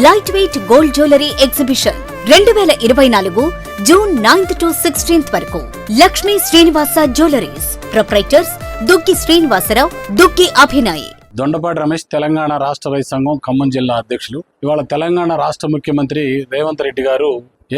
Light weight gold jewellery exhibition రెండు వేల ఇరవై నాలుగు జూన్ నైన్త్ టు సిక్స్టీన్త్ వరకు. లక్ష్మీ శ్రీనివాస జ్యువెలరీస్ ప్రొప్రైటర్స్ దుగ్గి శ్రీనివాసరావు దుగ్గి అభినయ్ దొండపాటి రమేష్ తెలంగాణ రాష్ట్ర రైతు సంఘం ఖమ్మం జిల్లా అధ్యక్షులు. ఇవాళ తెలంగాణ రాష్ట్ర ముఖ్యమంత్రి రేవంత్ రెడ్డి గారు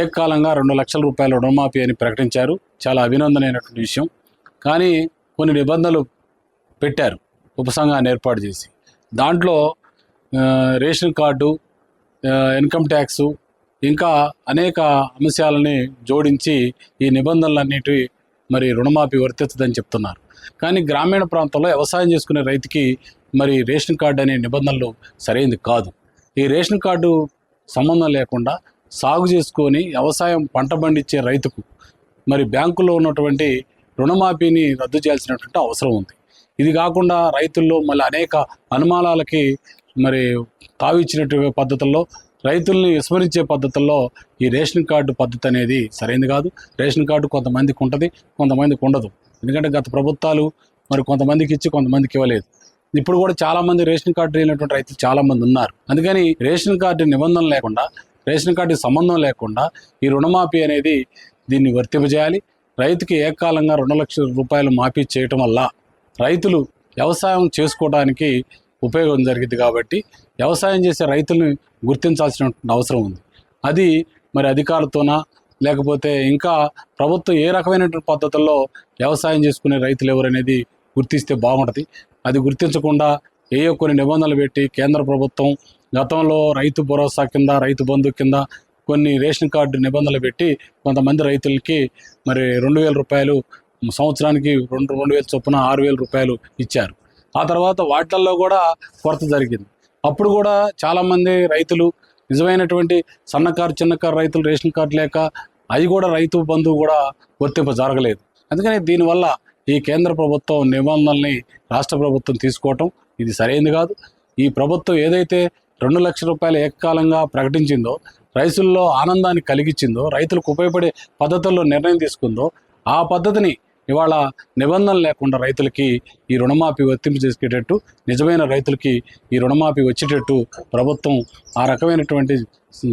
ఏకకాలంగా రెండు లక్షల రూపాయల రుణమాఫీ అని ప్రకటించారు. చాలా అభినందనైనటువంటి విషయం. కానీ కొన్ని నిబంధనలు పెట్టారు. ఉపసంఘాన్ని ఏర్పాటు చేసి. దాంట్లో రేషన్ కార్డు ఇన్కమ్ ట్యాక్స్ ఇంకా అనేక అంశాలని జోడించి ఈ నిబంధనలన్నిటి మరి రుణమాఫీ వర్తిస్తుందని చెప్తున్నారు. కానీ గ్రామీణ ప్రాంతంలో వ్యవసాయం చేసుకునే రైతుకి మరి రేషన్ కార్డు అనే నిబంధనలు సరైనది కాదు. ఈ రేషన్ కార్డు సంబంధం లేకుండా సాగు చేసుకొని వ్యవసాయం పంట పండించే రైతుకు మరి బ్యాంకులో ఉన్నటువంటి రుణమాఫీని రద్దు చేయాల్సినటువంటి అవసరం ఉంది. ఇది కాకుండా రైతుల్లో మళ్ళీ అనేక అనుమానాలకి మరి తావిచ్చినట్టు పద్ధతుల్లో రైతుల్ని విస్మరించే పద్ధతుల్లో ఈ రేషన్ కార్డు పద్ధతి అనేది సరైనది కాదు. రేషన్ కార్డు కొంతమందికి ఉంటుంది కొంతమందికి ఉండదు. ఎందుకంటే గత ప్రభుత్వాలు మరి కొంతమందికి ఇచ్చి కొంతమందికి ఇవ్వలేదు. ఇప్పుడు కూడా చాలామంది రేషన్ కార్డు లేనటువంటి రైతులు చాలామంది ఉన్నారు. అందుకని రేషన్ కార్డు నిబంధన లేకుండా రేషన్ కార్డు సంబంధం లేకుండా ఈ రుణమాఫీ అనేది దీన్ని వర్తింపజేయాలి. రైతుకి ఏకాలంగా రెండు లక్షల రూపాయలు మాఫీ చేయటం వల్ల రైతులు వ్యవసాయం చేసుకోవడానికి ఉపయోగం జరిగింది కాబట్టి వ్యవసాయం చేసే రైతుల్ని గుర్తించాల్సిన అవసరం ఉంది. అది మరి అధికారులతోనా లేకపోతే ఇంకా ప్రభుత్వం ఏ రకమైనటువంటి పద్ధతుల్లో వ్యవసాయం చేసుకునే రైతులు ఎవరనేది గుర్తిస్తే బాగుంటుంది. అది గుర్తించకుండా ఏయో కొన్ని నిబంధనలు పెట్టి కేంద్ర ప్రభుత్వం గతంలో రైతు భరోసా కింద రైతు బంధు కింద కొన్ని రేషన్ కార్డు నిబంధనలు పెట్టి కొంతమంది రైతులకి మరి రెండు వేల రూపాయలు సంవత్సరానికి రెండు రెండు వేల చొప్పున ఆరు వేల రూపాయలు ఇచ్చారు. ఆ తర్వాత వాటిల్లో కూడా కొరత జరిగింది. అప్పుడు కూడా చాలామంది రైతులు నిజమైనటువంటి సన్నకారు చిన్నకారు రైతులు రేషన్ కార్డు లేక అవి కూడా రైతు బంధువు కూడా వర్తింప జరగలేదు. అందుకని దీనివల్ల ఈ కేంద్ర ప్రభుత్వం నిబంధనల్ని రాష్ట్ర ప్రభుత్వం తీసుకోవటం ఇది సరైనది కాదు. ఈ ప్రభుత్వం ఏదైతే రెండు లక్షల రూపాయలు ఏకకాలంగా ప్రకటించిందో రైతుల్లో ఆనందాన్ని కలిగించిందో రైతులకు ఉపయోగపడే పద్ధతుల్లో నిర్ణయం తీసుకుందో ఆ పద్ధతిని ఇవాళ నిబంధనలు లేకుండా రైతులకి ఈ రుణమాఫీ వర్తింపు చేసుకునేటట్టు నిజమైన రైతులకి ఈ రుణమాఫీ వచ్చేటట్టు ప్రభుత్వం ఆ రకమైనటువంటి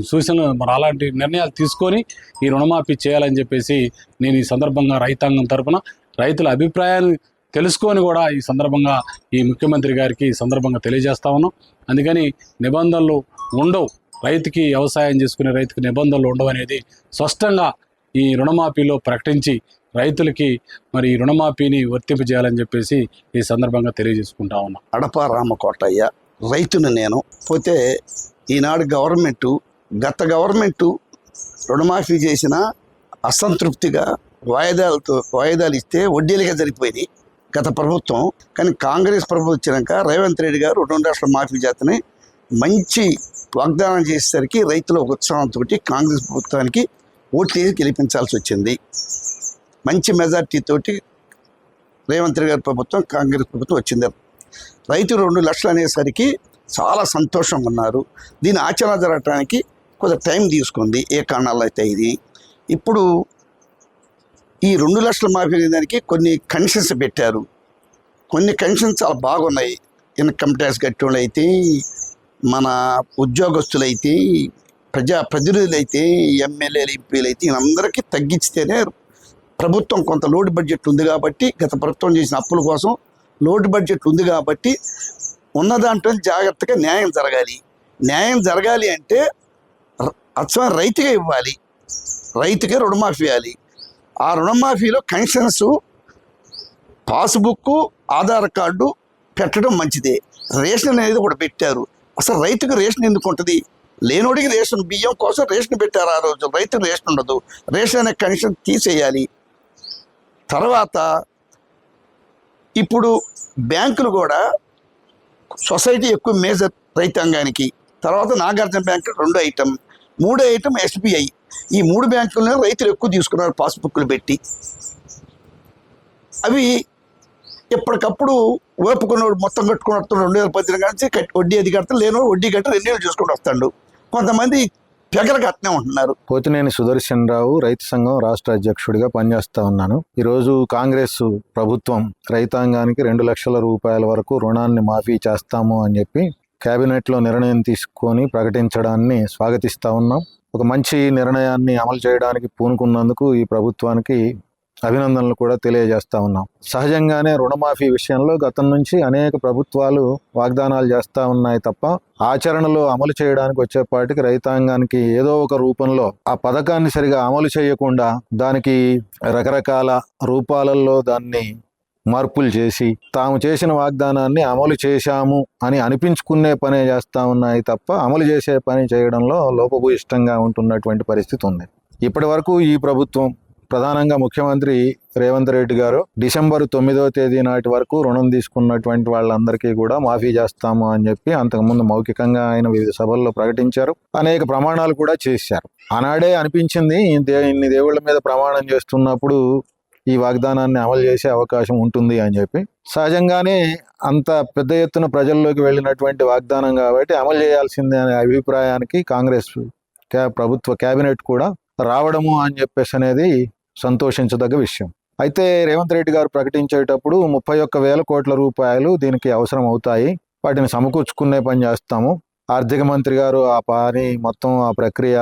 సూచనలు మరి అలాంటి నిర్ణయాలు తీసుకొని ఈ రుణమాఫీ చేయాలని చెప్పేసి నేను ఈ సందర్భంగా రైతాంగం తరఫున రైతుల అభిప్రాయాన్ని తెలుసుకొని కూడా ఈ సందర్భంగా ఈ ముఖ్యమంత్రి గారికి ఈ సందర్భంగా తెలియజేస్తా ఉన్నాం. అందుకని నిబంధనలు ఉండవు. రైతుకి వ్యవసాయం చేసుకునే రైతుకి నిబంధనలు ఉండవు అనేది స్పష్టంగా ఈ రుణమాఫీలో ప్రకటించి రైతులకి మరి ఈ రుణమాఫీని వర్తింపజేయాలని చెప్పేసి ఈ సందర్భంగా తెలియజేసుకుంటా ఉన్నా. అడప రామకోటయ్య రైతును నేను. పోతే ఈనాడు గవర్నమెంట్ గత గవర్నమెంటు రుణమాఫీ చేసిన అసంతృప్తిగా వాయిదాలతో వాయిదాలు ఇస్తే వడ్డీలుగా జరిగిపోయింది గత ప్రభుత్వం. కానీ కాంగ్రెస్ ప్రభుత్వం వచ్చినాక రేవంత్ రెడ్డి గారు రెండు లక్షల మాఫీ చేతని మంచి వాగ్దానం చేసేసరికి రైతుల ఉత్సాహంతో కాంగ్రెస్ ప్రభుత్వానికి ఓట్లు గెలిపించాల్సి వచ్చింది. మంచి మెజార్టీతోటి రేవంత్ రెడ్డి గారి ప్రభుత్వం కాంగ్రెస్ ప్రభుత్వం వచ్చింది. రైతు రెండు లక్షలు అనేసరికి చాలా సంతోషంగా ఉన్నారు. దీని ఆచరణ జరగటానికి కొంత టైం తీసుకుంది. ఏ కారణాలు అయితే ఇది? ఇప్పుడు ఈ రెండు లక్షల మాఫీ దానికి కొన్ని కన్షన్స్ పెట్టారు. కొన్ని కన్షన్స్ చాలా బాగున్నాయి. ఇన్కమ్ ట్యాక్స్ కట్టేవాళ్ళు అయితే మన ఉద్యోగస్తులైతే ప్రజా ప్రతినిధులైతే ఎమ్మెల్యేలు ఎంపీలు అయితే వీళ్ళందరికీ తగ్గించితేనే ప్రభుత్వం కొంత లోటు బడ్జెట్ ఉంది కాబట్టి గత ప్రభుత్వం చేసిన అప్పుల కోసం లోటు బడ్జెట్ ఉంది కాబట్టి ఉన్న దాంట్లో జాగ్రత్తగా న్యాయం జరగాలి. న్యాయం జరగాలి అంటే ర- అచ్చం రైతుగా ఇవ్వాలి. రైతుకే రుణమాఫీ ఇవ్వాలి. ఆ రుణమాఫీలో కన్షన్స్ పాస్బుక్ ఆధార్ కార్డు పెట్టడం మంచిదే. రేషన్ అనేది కూడా పెట్టారు. అసలు రైతుకు రేషన్ ఎందుకు ఉంటుంది? లేనోడికి రేషన్ బియ్యం కోసం రేషన్ పెట్టారు ఆ రోజు. రైతుకు రేషన్ ఉండదు. రేషన్ అనే కనెక్షన్ తీసేయాలి. తర్వాత ఇప్పుడు బ్యాంకులు కూడా సొసైటీ ఎక్కువ మేజర్ రైతాంగానికి. తర్వాత నాగార్జున బ్యాంక్ రెండు ఐటమ్ మూడో ఐటమ్ ఎస్బీఐ. ఈ మూడు బ్యాంకులను రైతులు ఎక్కువ తీసుకున్నారు పాస్బుక్లు పెట్టి. అవి ఎప్పటికప్పుడు ఓపుకున్నోడు మొత్తం కట్టుకుని వస్తాడు రెండు వేల పద్దెనిమిది నుంచి వడ్డీ అది కడతాడు లేనోడు వడ్డీ కట్టి రెండు వేలు చూసుకుంటూ వస్తాడు. కొంతమంది పెగలకు అట్నే ఉంటున్నారు. పోతినేని సుదర్శన్ రావు రైతు సంఘం రాష్ట్ర అధ్యక్షుడిగా పనిచేస్తా ఉన్నాను. ఈరోజు కాంగ్రెస్ ప్రభుత్వం రైతాంగానికి రెండు లక్షల రూపాయల వరకు రుణాన్ని మాఫీ చేస్తాము అని చెప్పి కేబినెట్లో నిర్ణయం తీసుకొని ప్రకటించడాన్ని స్వాగతిస్తా ఉన్నాం. ఒక మంచి నిర్ణయాన్ని అమలు చేయడానికి పూనుకున్నందుకు ఈ ప్రభుత్వానికి అభినందనలు కూడా తెలియజేస్తా ఉన్నాం. సహజంగానే రుణమాఫీ విషయంలో గతం నుంచి అనేక ప్రభుత్వాలు వాగ్దానాలు చేస్తూ ఉన్నాయి తప్ప ఆచరణలో అమలు చేయడానికి వచ్చేపాటికి రైతాంగానికి ఏదో ఒక రూపంలో ఆ పథకాన్ని సరిగా అమలు చేయకుండా దానికి రకరకాల రూపాలలో దాన్ని మార్పులు చేసి తాము చేసిన వాగ్దానాన్ని అమలు చేశాము అని అనిపించుకునే పనే చేస్తూ ఉన్నాయి తప్ప అమలు చేసే పని చేయడంలో లోపభూయిష్టంగా ఉంటున్నటువంటి పరిస్థితి ఉంది. ఇప్పటి వరకు ఈ ప్రభుత్వం ప్రధానంగా ముఖ్యమంత్రి రేవంత్ రెడ్డి గారు డిసెంబర్ తొమ్మిదవ తేదీ నాటి వరకు రుణం తీసుకున్నటువంటి వాళ్ళందరికీ కూడా మాఫీ చేస్తాము అని చెప్పి అంతకుముందు మౌఖికంగా ఆయన వివిధ సభల్లో ప్రకటించారు. అనేక ప్రమాణాలు కూడా చేశారు. ఆనాడే అనిపించింది ఇన్ని దేవుళ్ళ మీద ప్రమాణం చేస్తున్నప్పుడు ఈ వాగ్దానాన్ని అమలు చేసే అవకాశం ఉంటుంది అని చెప్పి. సహజంగానే అంత పెద్ద ఎత్తున ప్రజల్లోకి వెళ్ళినటువంటి వాగ్దానం కాబట్టి అమలు చేయాల్సిందే అనే అభిప్రాయానికి కాంగ్రెస్ క్యా- ప్రభుత్వ కేబినెట్ కూడా రావడము అని చెప్పేసి అనేది సంతోషించదగ్గ విషయం. అయితే రేవంత్ రెడ్డి గారు ప్రకటించేటప్పుడు ముప్పై ఒక్క వేల కోట్ల రూపాయలు దీనికి అవసరం అవుతాయి. వాటిని సమకూర్చుకునే పని చేస్తాము. ఆర్థిక మంత్రి గారు ఆ పని మొత్తం ఆ ప్రక్రియ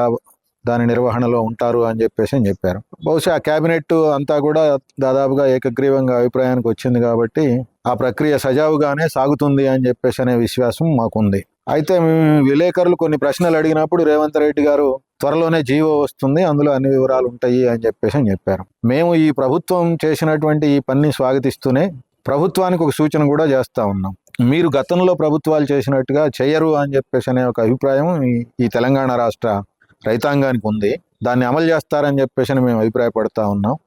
దాని నిర్వహణలో ఉంటారు అని చెప్పేసి అని చెప్పారు. బహుశా ఆ కేబినెట్ అంతా కూడా దాదాపుగా ఏకగ్రీవంగా అభిప్రాయానికి వచ్చింది కాబట్టి ఆ ప్రక్రియ సజావుగానే సాగుతుంది అని చెప్పేసి అనే విశ్వాసం మాకుంది. అయితే మేము విలేకరులు కొన్ని ప్రశ్నలు అడిగినప్పుడు రేవంత్ రెడ్డి గారు త్వరలోనే జీవో వస్తుంది అందులో అన్ని వివరాలు ఉంటాయి అని చెప్పేసి అని చెప్పారు. మేము ఈ ప్రభుత్వం చేసినటువంటి ఈ పనిని స్వాగతిస్తూనే ప్రభుత్వానికి ఒక సూచన కూడా చేస్తూ ఉన్నాం. మీరు గతంలో ప్రభుత్వాలు చేసినట్టుగా చేయరు అని చెప్పేసి అనే ఒక అభిప్రాయం ఈ- ఈ తెలంగాణ రాష్ట్ర రైతాంగానికి ఉంది. దాన్ని అమలు చేస్తారని చెప్పేసి అని మేము అభిప్రాయపడతా ఉన్నాం.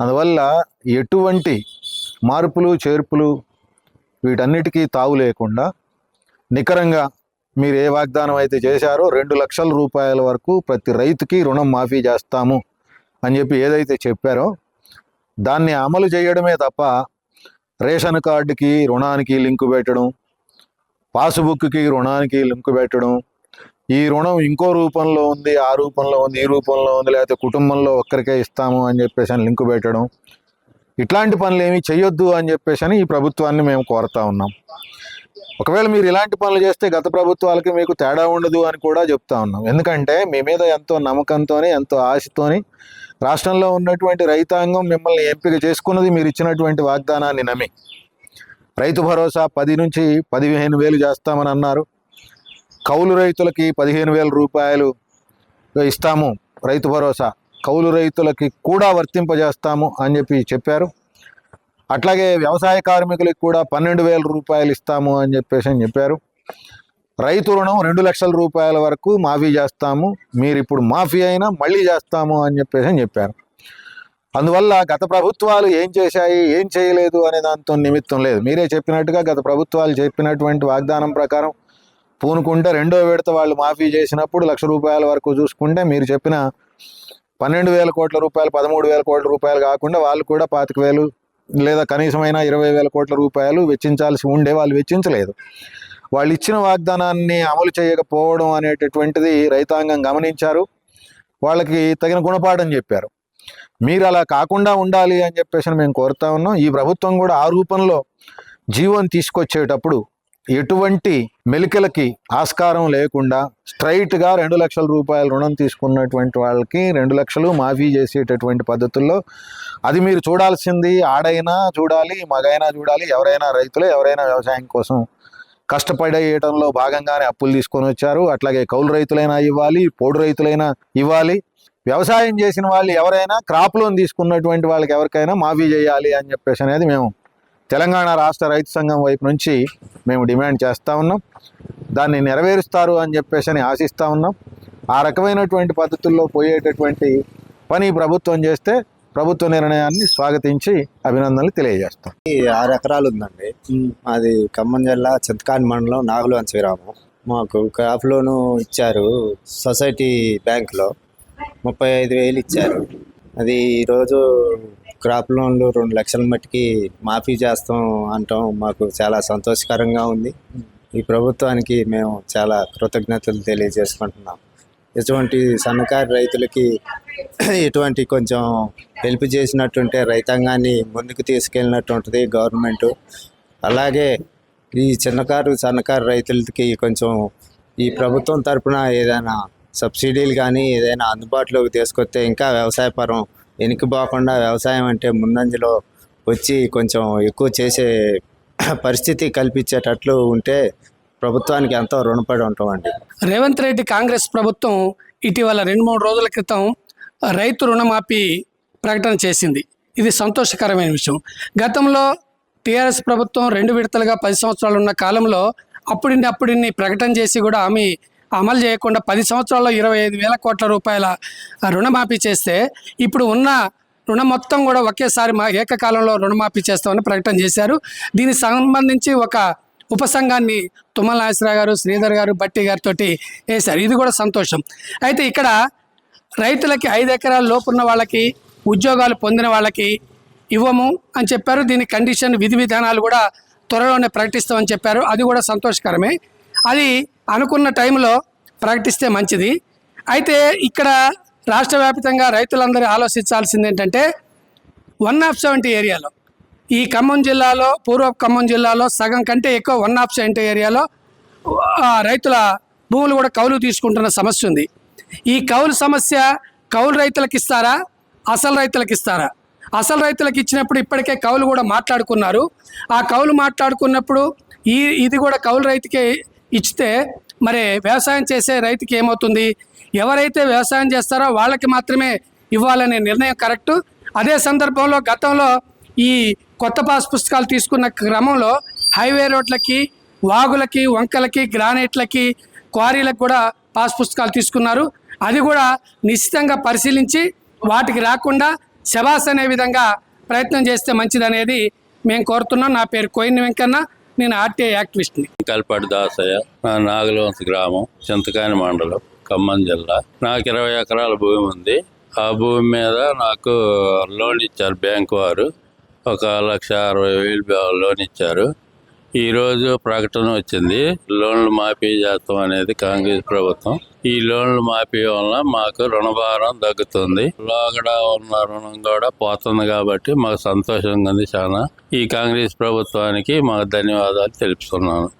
అందువల్ల ఎటువంటి మార్పులు చేర్పులు వీటన్నిటికీ తావు లేకుండా నికరంగా మీరు ఏ వాగ్దానం అయితే చేశారో రెండు లక్షల రూపాయల వరకు ప్రతి రైతుకి రుణం మాఫీ చేస్తాము అని చెప్పి ఏదైతే చెప్పారో దాన్ని అమలు చేయడమే తప్ప రేషన్ కార్డుకి రుణానికి లింకు పెట్టడం పాస్బుక్కి రుణానికి లింకు పెట్టడం ఈ రుణం ఇంకో రూపంలో ఉంది ఆ రూపంలో ఉంది ఈ రూపంలో ఉంది లేకపోతే కుటుంబంలో ఒక్కరికే ఇస్తాము అని చెప్పేసి అని లింకు పెట్టడం. ఇట్లాంటి పనులు ఏమీ చేయొద్దు అని చెప్పేసి అని ఈ ప్రభుత్వాన్ని మేము కోరుతా ఉన్నాం. ఒకవేళ మీరు ఇలాంటి పనులు చేస్తే గత ప్రభుత్వాలకి మీకు తేడా ఉండదు అని కూడా చెప్తా ఉన్నాం. ఎందుకంటే మీ మీద ఎంతో నమ్మకంతోని ఎంతో ఆశతోని రాష్ట్రంలో ఉన్నటువంటి రైతాంగం మిమ్మల్ని ఎంపిక చేసుకున్నది మీరు ఇచ్చినటువంటి వాగ్దానాన్ని నమ్మి. రైతు భరోసా పది నుంచి పదిహేను వేలు చేస్తామని అన్నారు. కౌలు రైతులకి పదిహేను వేల రూపాయలు ఇస్తాము రైతు భరోసా. కౌలు రైతులకి కూడా వర్తింపజేస్తాము అని చెప్పి చెప్పారు. అట్లాగే వ్యవసాయ కార్మికులకు కూడా పన్నెండు వేల రూపాయలు ఇస్తాము అని చెప్పేసి అని చెప్పారు. రైతు రుణం రెండు లక్షల రూపాయల వరకు మాఫీ చేస్తాము. మీరు ఇప్పుడు మాఫీ అయినా మళ్ళీ చేస్తాము అని చెప్పేసి అని చెప్పారు. అందువల్ల గత ప్రభుత్వాలు ఏం చేశాయి ఏం చేయలేదు అనే దాంతో నిమిత్తం లేదు. మీరే చెప్పినట్టుగా గత ప్రభుత్వాలు చెప్పినటువంటి వాగ్దానం ప్రకారం పూనుకుంటే రెండో విడత వాళ్ళు మాఫీ చేసినప్పుడు లక్ష రూపాయల వరకు చూసుకుంటే మీరు చెప్పిన పన్నెండు వేల కోట్ల రూపాయలు పదమూడు వేల కోట్ల రూపాయలు కాకుండా వాళ్ళు కూడా పాతిక వేలు లేదా కనీసమైన ఇరవై వేల కోట్ల రూపాయలు వెచ్చించాల్సి ఉండే వాళ్ళు వెచ్చించలేదు. వాళ్ళు ఇచ్చిన వాగ్దానాన్ని అమలు చేయకపోవడం అనేటటువంటిది రైతాంగం గమనించారు. వాళ్ళకి తగిన గుణపాఠం చెప్పారు. మీరు అలా కాకుండా ఉండాలి అని చెప్పేసి మేము కోరుతా ఉన్నాం. ఈ ప్రభుత్వం కూడా ఆ రూపంలో జీవోని తీసుకొచ్చేటప్పుడు ఎటువంటి మెలికలకి ఆస్కారం లేకుండా స్ట్రైట్గా రెండు లక్షల రూపాయల రుణం తీసుకున్నటువంటి వాళ్ళకి రెండు లక్షలు మాఫీ చేసేటటువంటి పద్ధతుల్లో అది మీరు చూడాల్సింది. ఆడైనా చూడాలి మగైనా చూడాలి ఎవరైనా రైతులే ఎవరైనా వ్యవసాయం కోసం కష్టపడేయటంలో భాగంగానే అప్పులు తీసుకొని వచ్చారు. అట్లాగే కౌలు రైతులైనా ఇవ్వాలి పోడు రైతులైనా ఇవ్వాలి. వ్యవసాయం చేసిన వాళ్ళు ఎవరైనా క్రాప్ లోన్ తీసుకున్నటువంటి వాళ్ళకి ఎవరికైనా మాఫీ చేయాలి అని చెప్పేసి అనేది మేము తెలంగాణ రాష్ట్ర రైతు సంఘం వైపు నుంచి మేము డిమాండ్ చేస్తూ ఉన్నాం. దాన్ని నెరవేరుస్తారు అని చెప్పేసి అని ఆశిస్తూ ఉన్నాం. ఆ రకమైనటువంటి పద్ధతుల్లో పోయేటటువంటి పని ప్రభుత్వం చేస్తే ప్రభుత్వ నిర్ణయాన్ని స్వాగతించి అభినందనలు తెలియజేస్తాం. ఈ ఆరు ఎకరాలు ఉందండి. అది ఖమ్మం జిల్లా చింతకాని మండలం నాగులు గ్రామం మాకు క్రాప్ లోను ఇచ్చారు సొసైటీ బ్యాంకులో. ముప్పై ఐదు వేలు ఇచ్చారు. అది ఈరోజు క్రాప్ లోన్లు రెండు లక్షల మట్టికి మాఫీ చేస్తాం అంటాం. మాకు చాలా సంతోషకరంగా ఉంది. ఈ ప్రభుత్వానికి మేము చాలా కృతజ్ఞతలు తెలియజేసుకుంటున్నాం. ఇటువంటి సన్నకారు రైతులకి ఇటువంటి కొంచెం హెల్ప్ చేసినట్టుంటే రైతాంగాన్ని ముందుకు తీసుకెళ్ళినట్టు ఉంటుంది గవర్నమెంట్. అలాగే ఈ చిన్నకారు సన్నకారు రైతులకి కొంచెం ఈ ప్రభుత్వం తరపున ఏదైనా సబ్సిడీలు కానీ ఏదైనా అందుబాటులోకి తీసుకొస్తే ఇంకా వ్యవసాయపరం వెనుకబోకుండా వ్యవసాయం అంటే ముందంజలో వచ్చి కొంచెం ఎక్కువ చేసే పరిస్థితి కల్పించేటట్లు ఉంటే ప్రభుత్వానికి ఎంతో రుణపడి ఉంటామండి. రేవంత్ రెడ్డి కాంగ్రెస్ ప్రభుత్వం ఇటీవల రెండు మూడు రోజుల క్రితం రైతు రుణమాఫీ ప్రకటన చేసింది. ఇది సంతోషకరమైన విషయం. గతంలో టీఆర్ఎస్ ప్రభుత్వం రెండు విడతలుగా పది సంవత్సరాలు ఉన్న కాలంలో అప్పుడిని అప్పుడిని ప్రకటన చేసి కూడా ఆమె అమలు చేయకుండా పది సంవత్సరాల్లో ఇరవై ఐదు వేల కోట్ల రూపాయల రుణమాఫీ చేస్తే ఇప్పుడు ఉన్న రుణం మొత్తం కూడా ఒకేసారి మా ఏకకాలంలో రుణమాఫీ చేస్తామని ప్రకటన చేశారు. దీనికి సంబంధించి ఒక ఉపసంఘాన్ని తుమ్మల నాగేశ్వరరావు గారు శ్రీధర్ గారు బట్టి గారితో వేశారు. ఇది కూడా సంతోషం. అయితే ఇక్కడ రైతులకి ఐదు ఎకరాల లోపున్న వాళ్ళకి ఉద్యోగాలు పొందిన వాళ్ళకి ఇవ్వము అని చెప్పారు. దీని కండిషన్ విధి విధానాలు కూడా త్వరలోనే ప్రకటిస్తామని చెప్పారు. అది కూడా సంతోషకరమే. అది అనుకున్న టైంలో ప్రకటిస్తే మంచిది. అయితే ఇక్కడ రాష్ట్ర వ్యాప్తంగా రైతులందరూ ఆలోచించాల్సింది ఏంటంటే వన్ ఆఫ్ సెవెంటీ ఏరియాలో ఈ ఖమ్మం జిల్లాలో పూర్వ ఖమ్మం జిల్లాలో సగం కంటే ఎక్కువ వన్ ఆఫ్ సెవెంటీ ఏరియాలో ఆ, రైతుల భూములు కూడా కౌలు తీసుకుంటున్న సమస్య ఉంది. ఈ కౌలు సమస్య కౌలు రైతులకు ఇస్తారా? అసలు రైతులకు ఇస్తారా? అసలు రైతులకు ఇచ్చినప్పుడు ఇప్పటికే కౌలు కూడా మాట్లాడుకున్నారు. ఆ కౌలు మాట్లాడుకున్నప్పుడు ఈ ఇది కూడా కౌలు రైతుకే ఇచ్చితే మరి వ్యవసాయం చేసే రైతుకి ఏమవుతుంది? ఎవరైతే వ్యవసాయం చేస్తారో వాళ్ళకి మాత్రమే ఇవ్వాలనే నిర్ణయం కరెక్టు. అదే సందర్భంలో గతంలో ఈ కొత్త పాస్ పుస్తకాలు తీసుకున్న క్రమంలో హైవే రోడ్లకి వాగులకి వంకలకి గ్రానైట్లకి క్వారీలకు కూడా పాస్ పుస్తకాలు తీసుకున్నారు. అది కూడా నిశ్చితంగా పరిశీలించి వాటికి రాకుండా శబాస్ అనే విధంగా ప్రయత్నం చేస్తే మంచిదనేది మేము కోరుతున్నాం. నా పేరు కోయిన్ వెంకన్న. నేను ఆర్టీఐ యాక్టివిస్ట్ని. కల్పాటి దాసయ్య నా నాగలవంశ గ్రామం చింతకాని మండలం ఖమ్మం జిల్లా. నాకు ఇరవై ఎకరాల భూమి ఉంది. ఆ భూమి మీద నాకు లోన్ ఇచ్చారు బ్యాంకు వారు. ఒక లక్ష అరవై వేలు లోన్ ఇచ్చారు. ఈరోజు ప్రకటన వచ్చింది. లోన్లు మాఫీ చేస్తాం అనేది కాంగ్రెస్ ప్రభుత్వం. ఈ లోన్లు మాఫీ వలన మాకు రుణభారం తగ్గుతుంది. లోగడ ఉన్న రుణం కూడా పోతుంది కాబట్టి మాకు సంతోషంగా ఉంది చాలా. ఈ కాంగ్రెస్ ప్రభుత్వానికి మాకు ధన్యవాదాలు తెలుపుతున్నాను.